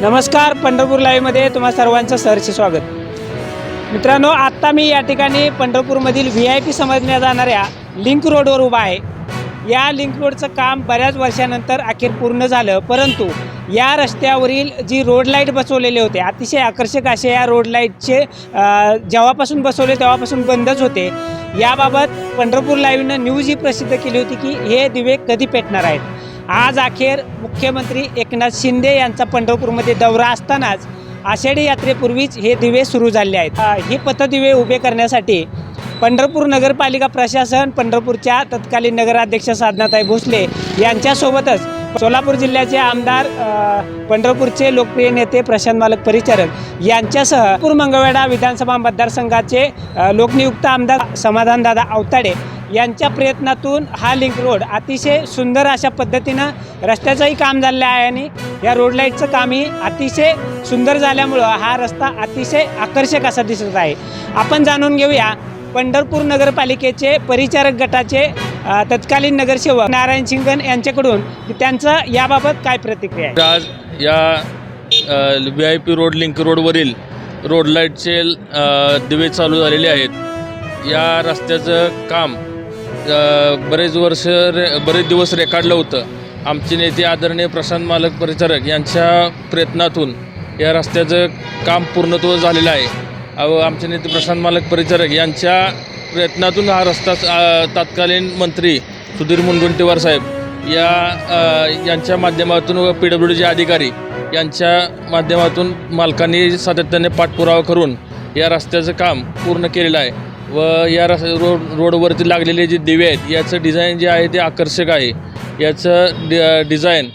नमस्कार पंढरपूर लाईव्हमध्ये तुम्हा सर्वांचं सहर्ष स्वागत. मित्रांनो आत्ता मी या ठिकाणी पंढरपूरमधील व्ही आय पी समजल्या जाणाऱ्या लिंक रोडवर उभा आहे. या लिंक रोडचं काम बऱ्याच वर्षानंतर अखेर पूर्ण झालं परंतु या रस्त्यावरील जी रोड लाइट बसवलेले होते अतिशय आकर्षक असे या रोड लाईटचे जेव्हापासून बसवले तेव्हापासून बंदच होते. याबाबत पंढरपूर लाईव्हनं न्यूज ही प्रसिद्ध केली होती की हे दिवे कधी पेटणार आहेत? आज अखेर मुख्यमंत्री एकनाथ शिंदे यांचा पंढरपूरमध्ये दौरा असतानाच आषाढी यात्रेपूर्वीच हे दिवे सुरू झाले आहेत. हे पथदिवे उभे करण्यासाठी पंढरपूर नगरपालिका प्रशासन पंढरपूरच्या तत्कालीन नगराध्यक्ष साधनाताई भोसले यांच्यासोबतच सोलापूर जिल्ह्याचे आमदार पंढरपूरचे लोकप्रिय नेते प्रशांत मालक परिचारक यांच्यासह पूर मंगळवेढा विधानसभा मतदारसंघाचे लोकनियुक्त आमदार समाधानदादा अवताडे यांच्या प्रयत्नातून हा लिंक रोड अतिशय सुंदर अशा पद्धतीनं रस्त्याचंही काम झालेलं आहे आणि या रोड लाईटचं कामही अतिशय सुंदर झाल्यामुळं हा रस्ता अतिशय आकर्षक असा दिसत आहे. आपण जाणून घेऊया पंढरपूर नगरपालिकेचे परिचारक गटाचे तत्कालीन नगरसेवक नारायण सिंगन यांच्याकडून त्यांचं याबाबत काय प्रतिक्रिया आहे? आज या V I P road link रोडवरील रोड लाईटचे दिवे चालू झालेले आहेत. या रस्त्याचं काम बरेच वर्ष रे बरेच दिवस रेखाडलं होतं. आमचे नेते आदरणीय प्रशांत मालक परिचारक यांच्या प्रयत्नातून या रस्त्याचं काम पूर्णत्व झालेलं आहे. अव आमचे नेते प्रशांत मालक परिचारक यांच्या प्रयत्नातून हा रस्ता तत्कालीन मंत्री सुधीर मुनगंटीवार साहेब या यांच्या माध्यमातून व पी डब्ल्यू डीचे अधिकारी यांच्या माध्यमातून मालकांनी सातत्याने पाठपुरावा करून या रस्त्याचं काम पूर्ण केलेलं आहे. व या रस रोड रोडवरती लागलेले जे दिवे आहेत याचं डिझाईन जे आहे ते आकर्षक आहे. याचं डि डिझाईन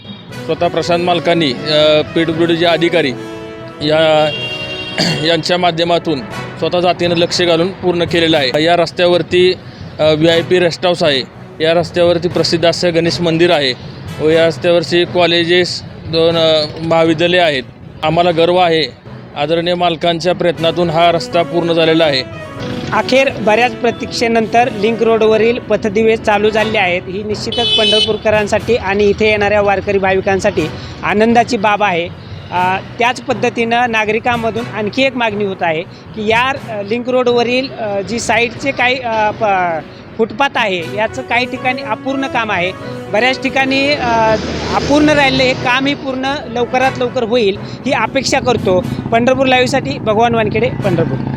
स्वतः प्रशांत मालकांनी पी डब्ल्यू डीचे अधिकारी या यांच्या माध्यमातून स्वतः जातीनं लक्ष घालून पूर्ण केलेलं आहे. या रस्त्यावरती V I P rest house आहे. या रस्त्यावरती प्रसिद्ध असं गणेश मंदिर आहे. व या रस्त्यावरची कॉलेजेस दोन महाविद्यालये आहेत. आम्हाला गर्व आहे. आदरणीय मालकांच्या प्रयत्नातून हा रस्ता पूर्ण झालेला आहे. अखेर बऱ्याच प्रतीक्षेनंतर लिंक रोडवरील पथदिवे चालू झाले आहेत. ही निश्चितच पंढरपूरकरांसाठी आणि इथे येणाऱ्या वारकरी भाविकांसाठी आनंदाची बाब आहे. त्याच पद्धतीनं नागरिकांमधून आणखी एक मागणी होत आहे की या लिंक रोडवरील जी साईडचे काही प- फुटपाथ आहे. याचं काही ठिकाणी अपूर्ण काम आहे. बऱ्याच ठिकाणी अपूर्ण राहिलेलं हे कामही पूर्ण लवकरात लवकर होईल ही अपेक्षा करतो. पंढरपूर लाईव्हसाठी भगवान वानखेडे पंढरपूर.